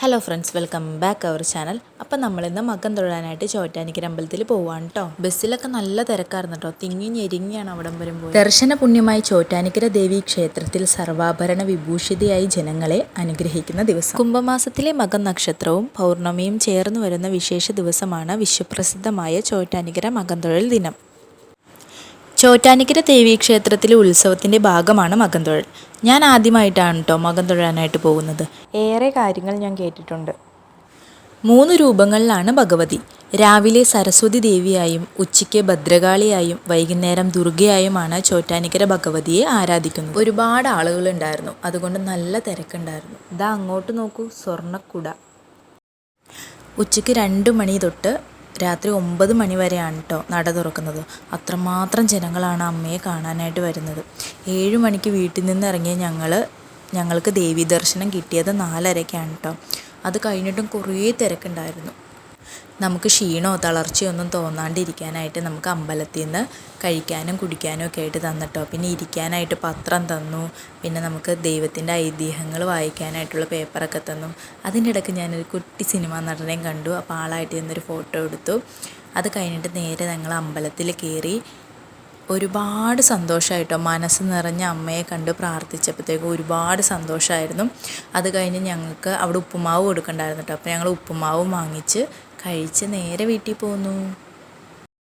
Hello friends welcome back our channel അപ്പം നമ്മളിന്ന് മകം തൊഴാനായിട്ട് ചോറ്റാനിക്കര അമ്പലത്തിൽ പോവാണ് കേട്ടോ ബസ്സിലൊക്കെ നല്ല തിരക്കായിരുന്നു കേട്ടോ തിങ്ങി ഞെരിങ്ങിയാണ് അവിടം വരുമ്പോൾ ദർശന പുണ്യമായി ചോറ്റാനിക്കര ദേവി ക്ഷേത്രത്തിൽ സർവാഭരണ വിഭൂഷിതയായി ജനങ്ങളെ അനുഗ്രഹിക്കുന്ന ദിവസം. കുംഭമാസത്തിലെ മകം നക്ഷത്രവും പൗർണമിയും ചേർന്ന് വരുന്ന വിശേഷ ദിവസമാണ് വിശ്വപ്രസിദ്ധമായ ചോറ്റാനിക്കര മകം തൊഴിൽ ദിനം. ചോറ്റാനിക്കര ദേവീ ക്ഷേത്രത്തിലെ ഉത്സവത്തിന്റെ ഭാഗമാണ് മകൻതൊഴൽ. ഞാൻ ആദ്യമായിട്ടാണ് കേട്ടോ മകം തൊഴാനായിട്ട് പോകുന്നത്. ഏറെ കാര്യങ്ങൾ ഞാൻ കേട്ടിട്ടുണ്ട്. മൂന്ന് രൂപങ്ങളിലാണ് ഭഗവതി. രാവിലെ സരസ്വതി ദേവിയായും ഉച്ചയ്ക്ക് ഭദ്രകാളിയായും വൈകുന്നേരം ദുർഗയായുമാണ് ചോറ്റാനിക്കര ഭഗവതിയെ ആരാധിക്കുന്നത്. ഒരുപാട് ആളുകളുണ്ടായിരുന്നു. അതുകൊണ്ട് നല്ല തിരക്കുണ്ടായിരുന്നു. ഇതാ അങ്ങോട്ട് നോക്കൂ സ്വർണക്കുട. ഉച്ചയ്ക്ക് രണ്ട് മണി തൊട്ട് രാത്രി ഒമ്പത് മണി വരെയാണ് കേട്ടോ നട തുറക്കുന്നത്. അത്രമാത്രം ജനങ്ങളാണ് അമ്മയെ കാണാനായിട്ട് വരുന്നത്. ഏഴ് മണിക്ക് വീട്ടിൽ നിന്ന് ഇറങ്ങിയ ഞങ്ങൾ ഞങ്ങൾക്ക് ദേവീ ദർശനം കിട്ടിയത് നാലരയ്ക്കാണ് കേട്ടോ അത് കഴിഞ്ഞിട്ടും കുറേ തിരക്കുണ്ടായിരുന്നു. നമുക്ക് ക്ഷീണമോ തളർച്ചയോ ഒന്നും തോന്നാണ്ടിരിക്കാനായിട്ട് നമുക്ക് അമ്പലത്തിൽ നിന്ന് കഴിക്കാനും കുടിക്കാനും ഒക്കെ ആയിട്ട് തന്നിട്ടോ. പിന്നെ ഇരിക്കാനായിട്ട് പത്രം തന്നു. പിന്നെ നമുക്ക് ദൈവത്തിന്റെ ഐതിഹ്യങ്ങൾ വായിക്കാനായിട്ടുള്ള പേപ്പറൊക്കെ തന്നു. അതിന്റെ ഇടയ്ക്ക് ഞാനൊരു കുട്ടി സിനിമ നടനെയും കണ്ടു. അപ്പോൾ ആളായിട്ട് ഇന്നൊരു ഫോട്ടോ എടുത്തു. അത് കഴിഞ്ഞിട്ട് നേരെ ഞങ്ങൾ അമ്പലത്തിൽ കയറി ഒരുപാട് സന്തോഷമായിട്ടോ മനസ്സ് നിറഞ്ഞ അമ്മയെ കണ്ട് പ്രാർത്ഥിച്ചപ്പോഴത്തേക്കും ഒരുപാട് സന്തോഷമായിരുന്നു അത് കഴിഞ്ഞ് ഞങ്ങൾക്ക് അവിടെ ഉപ്പുമാവ് കൊടുക്കണ്ടായിരുന്നു കേട്ടോ. അപ്പോൾ ഞങ്ങൾ ഉപ്പുമാവും വാങ്ങിച്ച് കഴിച്ച് നേരെ വീട്ടിൽ പോന്നു